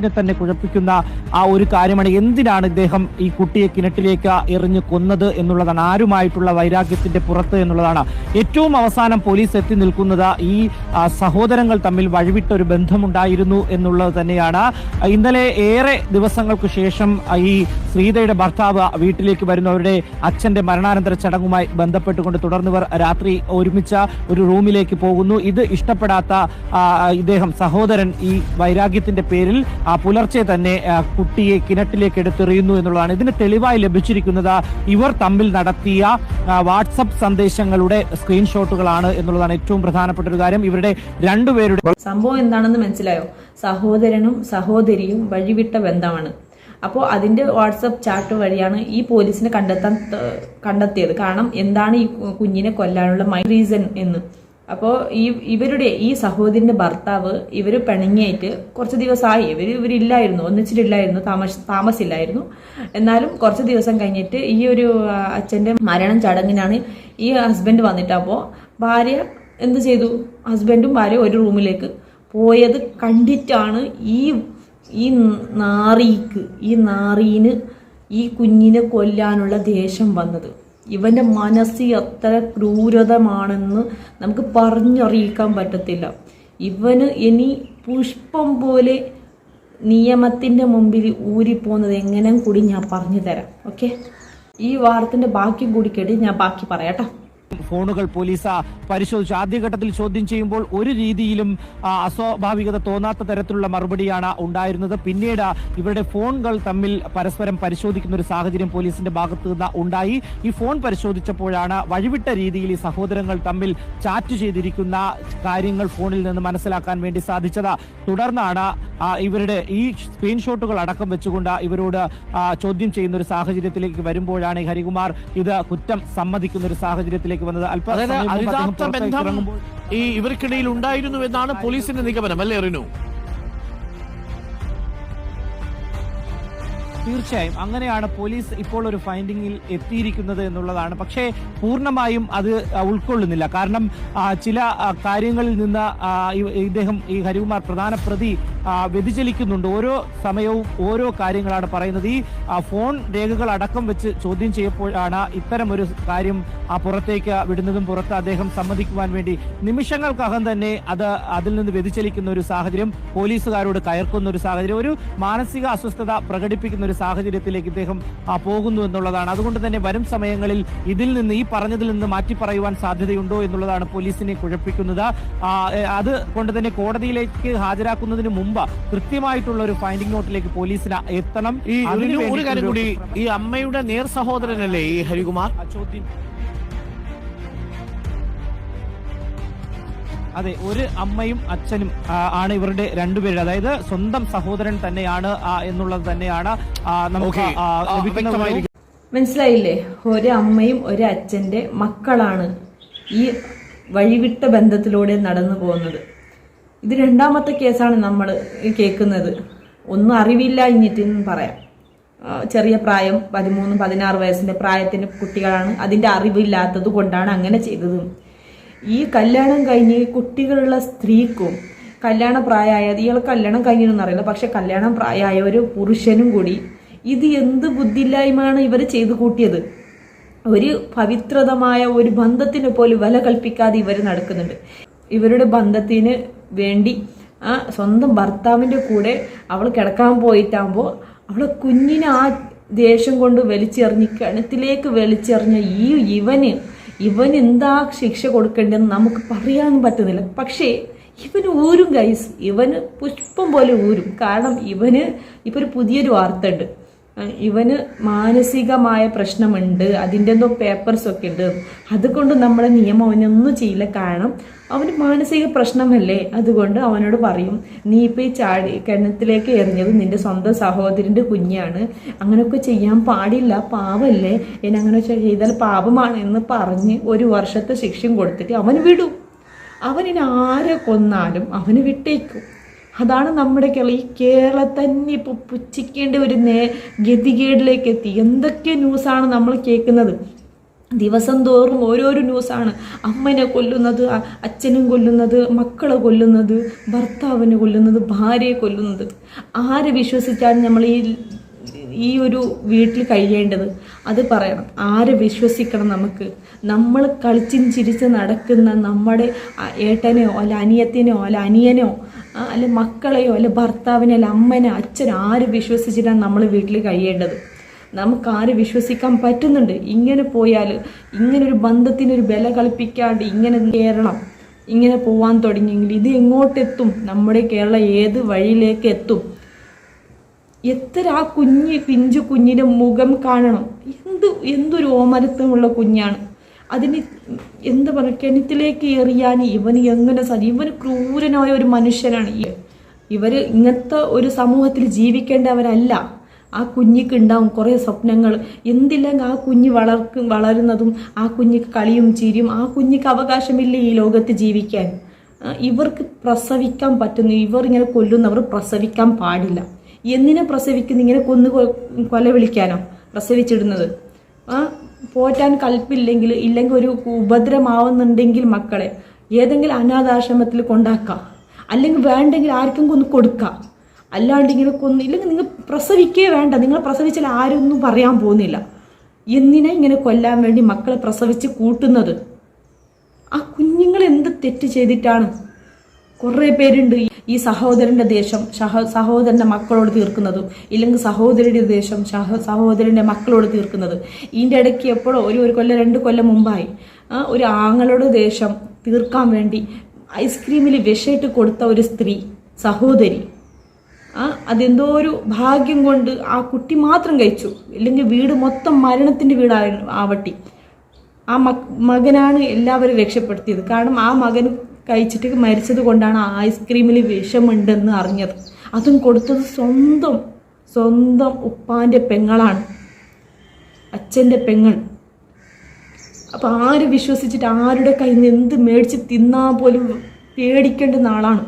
ിനെ തന്നെ കുഴപ്പിക്കുന്ന ആ ഒരു കാര്യമാണ്. എന്തിനാണ് ഇദ്ദേഹം ഈ കുട്ടിയെ കിണറ്റിലേക്ക് എറിഞ്ഞ് കൊന്നത് എന്നുള്ളതാണ്? ആരുമായിട്ടുള്ള വൈരാഗ്യത്തിന്റെ പുറത്ത് എന്നുള്ളതാണ്. ഏറ്റവും അവസാനം പോലീസ് എത്തി നിൽക്കുന്നത് ഈ സഹോദരങ്ങൾ തമ്മിൽ വഴിവിട്ട ഒരു ബന്ധമുണ്ടായിരുന്നു എന്നുള്ളത് തന്നെയാണ്. ഇന്നലെ ഏറെ ദിവസങ്ങൾക്ക് ശേഷം ഈ ശ്രീതയുടെ ഭർത്താവ് വീട്ടിലേക്ക് വരുന്നവരുടെ അച്ഛന്റെ മരണാനന്തര ചടങ്ങുമായി ബന്ധപ്പെട്ടുകൊണ്ട് തുടർന്നിവർ രാത്രി ഒരുമിച്ച ഒരു റൂമിലേക്ക് പോകുന്നു. ഇത് ഇഷ്ടപ്പെടാത്ത ഇദ്ദേഹം സഹോദരൻ ഈ വൈരാഗ്യത്തിന്റെ പേരിൽ ആ പുലർച്ചെ തന്നെ കുട്ടിയെ കിണറ്റിലേക്ക് എടുത്തെറിയുന്നു എന്നുള്ളതാണ്. ഇതിന് തെളിവായി ലഭിച്ചിരിക്കുന്നത് ഇവർ തമ്മിൽ നടത്തിയ വാട്സപ്പ് സന്ദേശങ്ങളുടെ സ്ക്രീൻഷോട്ടുകളാണ് എന്നുള്ളതാണ് ഏറ്റവും പ്രധാനപ്പെട്ട ഒരു കാര്യം. ഇവരുടെ രണ്ടുപേരുടെ സംഭവം എന്താണെന്ന് മനസ്സിലായോ? സഹോദരനും സഹോദരിയും വഴിവിട്ട ബന്ധമാണ്. അപ്പോൾ അതിന്റെ വാട്സപ്പ് ചാറ്റ് വഴിയാണ് ഈ പോലീസിനെ കണ്ടെത്താൻ കണ്ടെത്തിയത്. കാരണം എന്താണ് ഈ കുഞ്ഞിനെ കൊല്ലാനുള്ള മൈ റീസൺ എന്ന്. അപ്പോൾ ഈ ഇവരുടെ ഈ സഹോദരന്റെ ഭർത്താവ് ഇവർ പിണങ്ങിയായിട്ട് കുറച്ച് ദിവസമായി ഇവർ ഇവരില്ലായിരുന്നു ഒന്നിച്ചിട്ടില്ലായിരുന്നു താമസ താമസില്ലായിരുന്നു. എന്നാലും കുറച്ച് ദിവസം കഴിഞ്ഞിട്ട് ഈ ഒരു അച്ഛന്റെ മരണം ചടങ്ങിനാണ് ഈ ഹസ്ബൻഡ് വന്നിട്ട് അപ്പോൾ ഭാര്യ എന്ത് ചെയ്തു? ഹസ്ബൻഡും ഭാര്യ ഒരു റൂമിലേക്ക് പോയത് കണ്ടിട്ടാണ് ഈ ഈ നാറിക്ക് ഈ നാറീന് ഈ കുഞ്ഞിനെ കൊല്ലാനുള്ള ദേഷ്യം വന്നത്. ഇവന്റെ മനസ്സ് എത്ര ക്രൂരതമാണെന്ന് നമുക്ക് പറഞ്ഞറിയിക്കാൻ പറ്റത്തില്ല. ഇവന് ഇനി പുഷ്പം പോലെ നിയമത്തിന്റെ മുമ്പിൽ ഊരിപ്പോകുന്നത് എങ്ങനെ കൂടി ഞാൻ പറഞ്ഞു തരാം ഓക്കെ? ഈ വാർത്തന്റെ ബാക്കി കൂടി കേട്ട് ഞാൻ ബാക്കി പറയാട്ടോ ഫോണുകൾ പോലീസ് പരിശോധിച്ചു. ആദ്യഘട്ടത്തിൽ ചോദ്യം ചെയ്യുമ്പോൾ ഒരു രീതിയിലും അസ്വാഭാവികത തോന്നാത്ത തരത്തിലുള്ള മറുപടിയാണ് ഉണ്ടായിരുന്നത്. പിന്നീട് ഇവരുടെ ഫോണുകൾ തമ്മിൽ പരസ്പരം പരിശോധിക്കുന്ന ഒരു സാഹചര്യം പോലീസിന്റെ ഭാഗത്ത് നിന്ന് ഉണ്ടായി. ഈ ഫോൺ പരിശോധിച്ചപ്പോഴാണ് വഴിവിട്ട രീതിയിൽ ഈ സഹോദരങ്ങൾ തമ്മിൽ ചാറ്റ് ചെയ്തിരിക്കുന്ന കാര്യങ്ങൾ ഫോണിൽ നിന്ന് മനസ്സിലാക്കാൻ വേണ്ടി സാധിച്ചത്. തുടർന്നാണ് ഇവരുടെ ഈ സ്ക്രീൻഷോട്ടുകൾ അടക്കം വെച്ചുകൊണ്ട് ഇവരോട് ചോദ്യം ചെയ്യുന്ന ഒരു സാഹചര്യത്തിലേക്ക് വരുമ്പോഴാണ് ഹരികുമാർ ഇത് കുറ്റം സമ്മതിക്കുന്ന ഒരു സാഹചര്യത്തിലേക്ക് വന്നത് അല്പം ബന്ധം ഈ ഇവർക്കിടയിൽ ഉണ്ടായിരുന്നു എന്നാണ് പോലീസിന്റെ നിഗമനം അല്ലേ റിനു? തീർച്ചയായും. അങ്ങനെയാണ് പോലീസ് ഇപ്പോൾ ഒരു ഫൈൻഡിങ്ങിൽ എത്തിയിരിക്കുന്നത് എന്നുള്ളതാണ്. പക്ഷേ പൂർണമായും അത് ഉൾക്കൊള്ളുന്നില്ല. കാരണം ചില കാര്യങ്ങളിൽ നിന്ന് ഇദ്ദേഹം ഈ ഹരികുമാർ പ്രധാന പ്രതി വ്യതിചലിക്കുന്നുണ്ട്. ഓരോ സമയവും ഓരോ കാര്യങ്ങളാണ് പറയുന്നത്. ഈ ഫോൺ രേഖകൾ അടക്കം വെച്ച് ചോദ്യം ചെയ്യപ്പോഴാണ് ഇത്തരം ഒരു കാര്യം ആ പുറത്തേക്ക് വിടുന്നതും പുറത്ത് അദ്ദേഹം സമ്മതിക്കുവാൻ വേണ്ടി നിമിഷങ്ങൾക്കകം തന്നെ അത് അതിൽ നിന്ന് വ്യതിചലിക്കുന്ന ഒരു സാഹചര്യം പോലീസുകാരോട് കയർക്കുന്ന ഒരു സാഹചര്യം ഒരു മാനസിക അസ്വസ്ഥത പ്രകടിപ്പിക്കുന്ന ഒരു സാഹചര്യത്തിലേക്ക് ഇദ്ദേഹം പോകുന്നു എന്നുള്ളതാണ്. അതുകൊണ്ട് തന്നെ വരും സമയങ്ങളിൽ ഇതിൽ നിന്ന് ഈ പറഞ്ഞതിൽ നിന്ന് മാറ്റി പറയുവാൻ സാധ്യതയുണ്ടോ എന്നുള്ളതാണ് പോലീസിനെ കുഴപ്പിക്കുന്നത്. അത് കൊണ്ട് തന്നെ കോടതിയിലേക്ക് ഹാജരാക്കുന്നതിന് മുമ്പ് കൃത്യമായിട്ടുള്ള ഒരു ഫൈൻഡിംഗ് നോട്ടിലേക്ക് പോലീസിന് എത്തണം. ഈ ഒരു കാര്യം കൂടി ഈ അമ്മയുടെ നേർ സഹോദരനല്ലേ ഈ ഹരികുമാർ? ചോദ്യം. അതെ ഒരു അമ്മയും അച്ഛനും ആണ് ഇവരുടെ രണ്ടുപേരുടെ അതായത് സ്വന്തം സഹോദരൻ തന്നെയാണ് എന്നുള്ളത് തന്നെയാണ് നമുക്ക്. മനസ്സിലായില്ലേ? ഒരു അമ്മയും ഒരു അച്ഛന്റെ മക്കളാണ് ഈ വഴിവിട്ട ബന്ധത്തിലൂടെ നടന്നു പോകുന്നത്. ഇത് രണ്ടാമത്തെ കേസാണ് നമ്മൾ കേൾക്കുന്നത്. ഒന്നും അറിവില്ല ഇഞ്ഞിട്ടെന്ന് പറയാം. ചെറിയ പ്രായം പതിമൂന്ന് പതിനാറ് വയസ്സിന്റെ പ്രായത്തിന്റെ കുട്ടികളാണ്. അതിന്റെ അറിവില്ലാത്തത് കൊണ്ടാണ് അങ്ങനെ ചെയ്തത്. ഈ കല്യാണം കഴിഞ്ഞ് കുട്ടികളുള്ള സ്ത്രീക്കും കല്യാണ പ്രായമായ ഇയാൾ കല്യാണം കഴിഞ്ഞെന്ന് അറിയില്ല. പക്ഷെ കല്യാണം പ്രായമായ ഒരു പുരുഷനും കൂടി ഇത് എന്ത് ബുദ്ധിയില്ലായ്മയാണ് ഇവർ ചെയ്തു കൂട്ടിയത്? ഒരു പവിത്രതമായ ഒരു ബന്ധത്തിന് പോലും വില കൽപ്പിക്കാതെ ഇവർ നടക്കുന്നുണ്ട്. ഇവരുടെ ബന്ധത്തിന് വേണ്ടി ആ സ്വന്തം ഭർത്താവിന്റെ കൂടെ അവൾ കിടക്കാൻ പോയിട്ടാകുമ്പോൾ അവളെ കുഞ്ഞിനെ ആ ദേഷ്യം കൊണ്ട് വലിച്ചെറിഞ്ഞ് കിണറ്റിലേക്ക് വലിച്ചെറിഞ്ഞ ഈ ഇവന് ഇവൻ എന്താ ശിക്ഷ കൊടുക്കേണ്ടതെന്ന് നമുക്ക് പറയാനും പറ്റുന്നില്ല. പക്ഷേ ഇവന് ഊരും ഗൈസ് ഇവന് പുഷ്പം പോലെ ഊരും. കാരണം ഇവന് ഇപ്പൊ ഒരു പുതിയൊരു വാർത്ത ഉണ്ട്. ഇവന് മാനസികമായ പ്രശ്നമുണ്ട് അതിന്റെ എന്തോ പേപ്പേഴ്സൊക്കെ ഉണ്ട്. അതുകൊണ്ട് നമ്മുടെ നിയമം അവനൊന്നും ചെയ്യില്ല. കാരണം അവന് മാനസിക പ്രശ്നമല്ലേ? അതുകൊണ്ട് അവനോട് പറയും നീ ഇപ്പോൾ ഈ ചാടി കിണറ്റിലേക്ക് എറിഞ്ഞത് നിന്റെ സ്വന്തം സഹോദരന്റെ കുഞ്ഞാണ്. അങ്ങനെയൊക്കെ ചെയ്യാൻ പാടില്ല പാവല്ലേ? ഇനി അങ്ങനെ ചെയ്താൽ പാപമാണ് എന്ന് പറഞ്ഞ് ഒരു വർഷത്തെ ശിക്ഷയും കൊടുത്തിട്ട് അവന് വിടും. അവനിനെ ആരെ കൊന്നാലും അവന് വിട്ടേക്കും. അതാണ് നമ്മുടെ കേരളം. ഈ കേരളം തന്നെ ഇപ്പോൾ പുച്ഛിക്കേണ്ട ഒരു നേ ഗതികേടിലേക്ക് എത്തി എന്തൊക്കെ ന്യൂസാണ് നമ്മൾ കേൾക്കുന്നത്? ദിവസം തോറും ഓരോരോ ന്യൂസാണ്. അമ്മനെ കൊല്ലുന്നത് അച്ഛനും കൊല്ലുന്നത് മക്കളെ കൊല്ലുന്നത് ഭർത്താവിനെ കൊല്ലുന്നത് ഭാര്യയെ കൊല്ലുന്നത്. ആരെ വിശ്വസിച്ചാണ് നമ്മൾ ഈ ഈ ഒരു വീട്ടിൽ കഴിയേണ്ടത് അത് പറയണം. ആരെ വിശ്വസിക്കണം നമുക്ക്? നമ്മൾ കളിച്ചും ചിരിച്ച് നടക്കുന്ന നമ്മുടെ ഏട്ടനെയോ അല്ല അനിയത്തിനെയോ അല്ല അനിയനോ അല്ല മക്കളെയോ അല്ല ഭർത്താവിനെ അല്ല അമ്മനെ അച്ഛനോ ആര് വിശ്വസിച്ചിട്ടാണ് നമ്മൾ വീട്ടിൽ കഴിയേണ്ടത്? നമുക്ക് ആര് വിശ്വസിക്കാൻ പറ്റുന്നുണ്ട്? ഇങ്ങനെ പോയാൽ ഇങ്ങനെ ഒരു ബന്ധത്തിനൊരു ബല കളിപ്പിക്കാണ്ട് ഇങ്ങനെ കേരളം ഇങ്ങനെ പോവാൻ തുടങ്ങിയെങ്കിൽ ഇത് എങ്ങോട്ടെത്തും? നമ്മുടെ കേരളം ഏത് വഴിയിലേക്ക് എത്തും? എത്ര ആ കുഞ്ഞ് പിഞ്ചു കുഞ്ഞിന്റെ മുഖം കാണണം? എന്ത് എന്തൊരു ഓമരത്വമുള്ള കുഞ്ഞാണ്. അതിന് എന്ത് പറയുക കിണറ്റിലേക്ക് എറിയാൻ ഇവന് എങ്ങനെ സാധി ഇവന് ക്രൂരനായ ഒരു മനുഷ്യനാണ്. ഇവർ ഇങ്ങനത്തെ ഒരു സമൂഹത്തിൽ ജീവിക്കേണ്ടവരല്ല. ആ കുഞ്ഞിക്ക് ഉണ്ടാവും കുറേ സ്വപ്നങ്ങൾ. എന്തില്ലെങ്കിൽ ആ കുഞ്ഞ് വളർക്കും വളരുന്നതും ആ കുഞ്ഞിക്ക് കളിയും ചിരിയും ആ കുഞ്ഞിക്ക് അവകാശമില്ല ഈ ലോകത്ത് ജീവിക്കാൻ. ഇവർക്ക് പ്രസവിക്കാൻ പറ്റുന്നു. ഇവർ ഇങ്ങനെ കൊല്ലുന്നവർ പ്രസവിക്കാൻ പാടില്ല. എന്തിനാ പ്രസവിക്കുന്ന? ഇങ്ങനെ കൊന്നു കൊല വിളിക്കാനോ? പ്രസവിച്ചിടുന്നത്. ആ പോറ്റാൻ കൽപ്പില്ലെങ്കിൽ ഇല്ലെങ്കിൽ ഒരു ഉപദ്രവമാവുന്നുണ്ടെങ്കിൽ മക്കളെ ഏതെങ്കിലും അനാഥാശ്രമത്തിൽ കൊണ്ടാക്കാം. അല്ലെങ്കിൽ വേണ്ടെങ്കിൽ ആർക്കും കൊന്ന് കൊടുക്കാം. അല്ലാണ്ട് ഇങ്ങനെ കൊന്ന് ഇല്ലെങ്കിൽ നിങ്ങൾ പ്രസവിക്കേ വേണ്ട. നിങ്ങൾ പ്രസവിച്ചാൽ ആരും ഒന്നും പറയാൻ പോകുന്നില്ല. എന്തിനാ ഇങ്ങനെ കൊല്ലാൻ വേണ്ടി മക്കളെ പ്രസവിച്ച് കൂട്ടുന്നത്? ആ കുഞ്ഞുങ്ങൾ എന്ത് തെറ്റ് ചെയ്തിട്ടാണ്? കുറേ പേരുണ്ട്. ഈ- സഹോദരന്റെ ദേഷ്യം സഹ സഹോദരന്റെ മക്കളോട് തീർക്കുന്നതും ഇല്ലെങ്കിൽ സഹോദരിയുടെ ദേഷ്യം സഹ സഹോദരന്റെ മക്കളോട് തീർക്കുന്നത്. ഇതിന്റെ ഇടയ്ക്ക് എപ്പോഴോ ഒരു ഒരു കൊല്ലം രണ്ട് കൊല്ലം മുമ്പായി ഒരു ആങ്ങളുടെ ദേഷ്യം തീർക്കാൻ വേണ്ടി ഐസ്ക്രീമിൽ വിഷയിട്ട് കൊടുത്ത ഒരു സ്ത്രീ സഹോദരി അതെന്തോ ഒരു ഭാഗ്യം കൊണ്ട് ആ കുട്ടി മാത്രം കഴിച്ചു. ഇല്ലെങ്കിൽ വീട് മൊത്തം മരണത്തിന്റെ വീടായി ആവട്ടി ആ മക് മകനാണ് എല്ലാവരും രക്ഷപ്പെടുത്തിയത്. കാരണം ആ മകൻ കഴിച്ചിട്ട് മരിച്ചത് കൊണ്ടാണ് ഐസ്ക്രീമിൽ വിഷമുണ്ടെന്ന് അറിഞ്ഞത്. അതും കൊടുത്തത് സ്വന്തം സ്വന്തം ഉപ്പാന്റെ പെങ്ങളാണ്. അച്ഛന്റെ പെങ്ങൾ. അപ്പോൾ ആര് വിശ്വസിച്ചിട്ട് ആരുടെ കയ്യിൽ നിന്ന് എന്ത് മേടിച്ച് തിന്നാൽ പോലും പേടിക്കേണ്ട നാളാണ്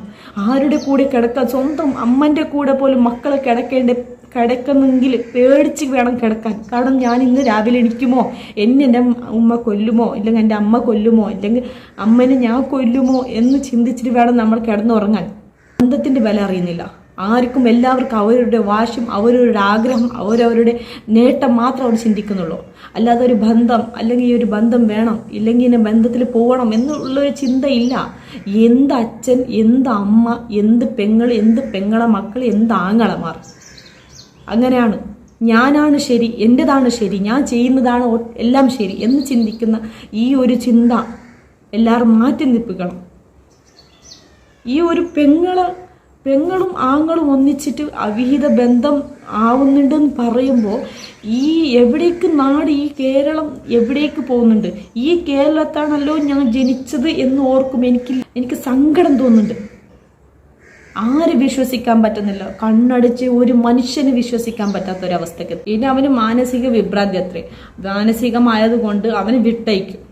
ആരുടെ കൂടെ കിടക്കാൻ സ്വന്തം അമ്മന്റെ കൂടെ പോലും മക്കളെ കിടക്കേണ്ട കിടക്കുന്നെങ്കിൽ പേടിച്ച് വേണം കിടക്കാൻ. കാരണം ഞാൻ ഇന്ന് രാവിലെ എണിക്കുമോ? എന്നെ എന്റെ ഉമ്മ കൊല്ലുമോ? ഇല്ലെങ്കിൽ എന്റെ അമ്മ കൊല്ലുമോ? ഇല്ലെങ്കിൽ അമ്മനെ ഞാൻ കൊല്ലുമോ? എന്ന് ചിന്തിച്ചിട്ട് വേണം നമ്മൾ കിടന്നുറങ്ങാൻ. അന്തത്തിന്റെ വില അറിയുന്നില്ല. ആർക്കും എല്ലാവർക്കും അവരുടെ വാശും അവരവരുടെ ആഗ്രഹം അവരവരുടെ നേട്ടം മാത്രം അവർ ചിന്തിക്കുന്നുള്ളൂ. അല്ലാതെ ഒരു ബന്ധം അല്ലെങ്കിൽ ഈ ഒരു ബന്ധം വേണം ഇല്ലെങ്കിൽ ഇതിനെ ബന്ധത്തിൽ പോകണം എന്നുള്ളൊരു ചിന്തയില്ല എന്ത് അച്ഛൻ എന്ത് അമ്മ എന്ത് പെങ്ങൾ എന്ത് പെങ്ങളെ മക്കൾ എന്ത് ആങ്ങളമാർ. അങ്ങനെയാണ്. ഞാനാണ് ശരി എന്റെതാണ് ശരി ഞാൻ ചെയ്യുന്നതാണ് എല്ലാം ശരി എന്ന് ചിന്തിക്കുന്ന ഈ ഒരു ചിന്ത എല്ലാവരും മാറ്റി നിൽപ്പിക്കണം. ഈ ഒരു പെങ്ങൾ പെങ്ങളും ആങ്ങളും ഒന്നിച്ചിട്ട് അവിഹിത ബന്ധം ആവുന്നുണ്ടെന്ന് പറയുമ്പോൾ ഈ എവിടേക്ക് നാട് ഈ കേരളം എവിടേക്ക് പോകുന്നുണ്ട്? ഈ കേരളത്താണല്ലോ ഞാൻ ജനിച്ചത് എന്ന് ഓർക്കും എനിക്ക് എനിക്ക് സങ്കടം തോന്നുന്നുണ്ട്. ആര് വിശ്വസിക്കാൻ പറ്റുന്നില്ല. കണ്ണടിച്ച് ഒരു മനുഷ്യന് വിശ്വസിക്കാൻ പറ്റാത്ത ഒരവസ്ഥയ്ക്ക് പിന്നെ അവന് മാനസിക വിഭ്രാന്തി അത്രേ. മാനസികമായത് കൊണ്ട് അവന് വിട്ടയക്കും.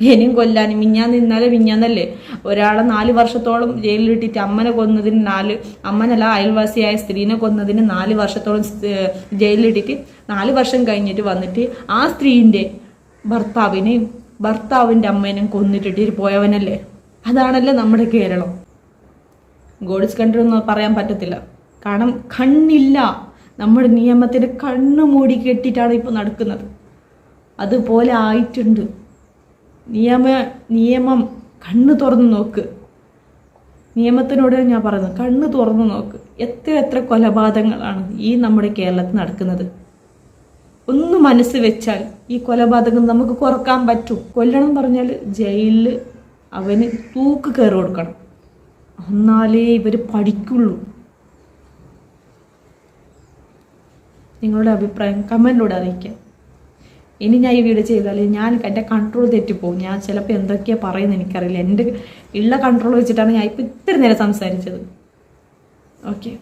ഇനിയും കൊല്ലാനും മിഞ്ഞാന്ന് ഇന്നലെ മിഞ്ഞാന്നല്ലേ? ഒരാളെ നാല് വർഷത്തോളം ജയിലിലിട്ടിട്ട് അമ്മനെ കൊന്നതിന് നാല് അമ്മനല്ല അയൽവാസിയായ സ്ത്രീനെ കൊന്നതിന് നാല് വർഷത്തോളം ജയിലിലിട്ടിട്ട് നാല് വർഷം കഴിഞ്ഞിട്ട് വന്നിട്ട് ആ സ്ത്രീന്റെ ഭർത്താവിനെയും ഭർത്താവിന്റെ അമ്മേനെയും കൊന്നിട്ടിട്ട് പോയവനല്ലേ? അതാണല്ലോ നമ്മുടെ കേരളം. ഗോഡ്സ് കൺട്രി എന്ന് പറയാൻ പറ്റത്തില്ല. കാരണം കണ്ണില്ല. നമ്മുടെ നിയമത്തിന് കണ്ണ് മൂടി കെട്ടിയിട്ടാണ് ഇപ്പോൾ നടക്കുന്നത്. അതുപോലെ ആയിട്ടുണ്ട്. നിയമ നിയമം കണ്ണ് തുറന്ന് നോക്ക്. നിയമത്തിനോട് ഞാൻ പറയുന്നത് കണ്ണ് തുറന്ന് നോക്ക്. എത്ര എത്ര കൊലപാതകങ്ങളാണ് ഈ നമ്മുടെ കേരളത്തിൽ നടക്കുന്നത്. ഒന്ന് മനസ്സ് വെച്ചാൽ ഈ കൊലപാതകം നമുക്ക് കുറയ്ക്കാൻ പറ്റും. കൊല്ലണം പറഞ്ഞാൽ ജയിലിൽ അവന് തൂക്ക് കയറി കൊടുക്കണം. എന്നാലേ ഇവർ പഠിക്കുള്ളൂ. നിങ്ങളുടെ അഭിപ്രായം കമന്റിലൂടെ അറിയിക്കാം. ഇനി ഞാൻ ഈ വീഡിയോ ചെയ്താൽ ഞാൻ എന്റെ കൺട്രോൾ തെറ്റിപ്പോവും. ഞാൻ ചിലപ്പോൾ എന്തൊക്കെയാണ് പറയുന്നത് എനിക്കറിയില്ല. എന്റെ ഉള്ള കൺട്രോൾ വെച്ചിട്ടാണ് ഞാൻ ഇപ്പോൾ ഇത്ര നേരം സംസാരിച്ചത്. ഓക്കെ